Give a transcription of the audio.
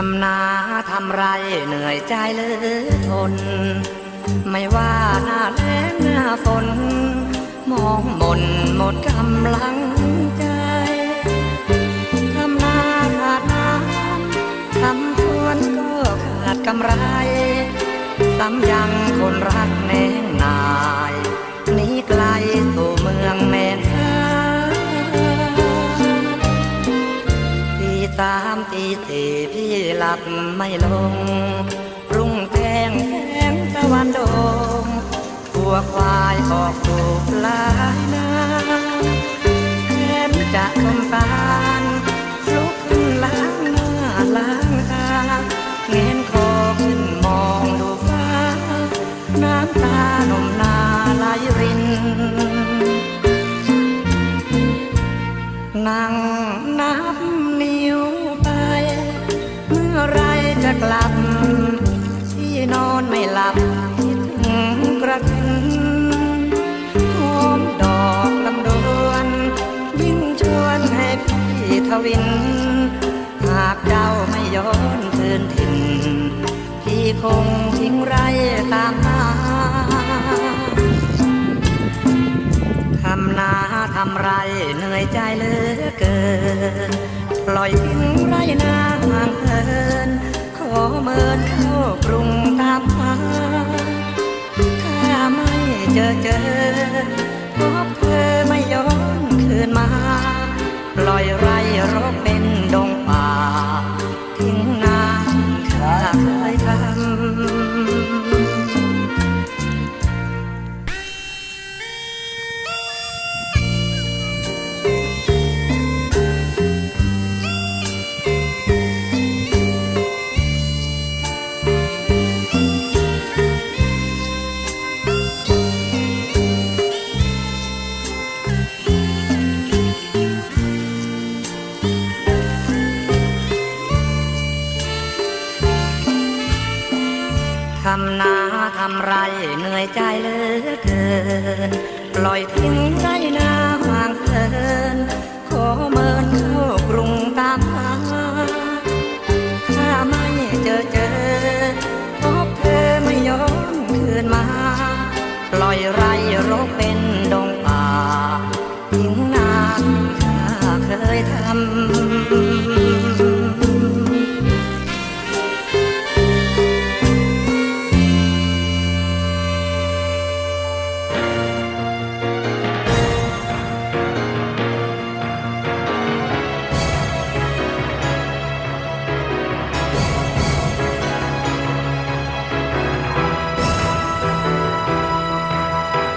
ทำนาทำไรเหนื่อยใจเลือทน ไม่ว่าหน้าแล้งหน้าฝน มองมนหมดกำลังใจทำนาขาดน้ำทำสวนก็ขาดกำไรซ้ำยังคนรักแนงนายหนีไกลสู่ ตีสี่พี่หลับไม่ลง รุ่งแจ้งแสงตะวันโดงตัวควายออกสู่ลายนาแทนจะสงสารลุกขึ้นล้างหน้าล้างตาเงนคอขึ้นมองดูฟ้า น้ำตาหนมนาไหลรินนั่งนับนิ้ว กลับ ที่นอนไม่หลับคิดถึงกระทินหอมดอกลำดวนยิ่งชวนให้พี่ทวิน หากเจ้าไม่ย้อนคืนถิ่นพี่คงทิ้งไรตามหาทำนาทำไรเหนื่อยใจเหลือเกิน ปล่อยทิ้งไรนาห่างเหิน อเมินเข้ากรุงตามหาถ้าไม่เจอเจอพบเธอไม่ย้อนคืนมา ปล่อยไรรกเป็นดงป่าทิ้งนาข้า ทำนาทำไรเหนื่อยใจเลือเกิน ปล่อยทิ้งไรนาห่างเกิน ขอเมินเข้ากรุงตามหาถ้าไม่เจอเจอพบเธอไม่ยอมคืนมา ปล่อยไรรกเป็นดงป่าทิ้งนาที่ข้าเคยทำ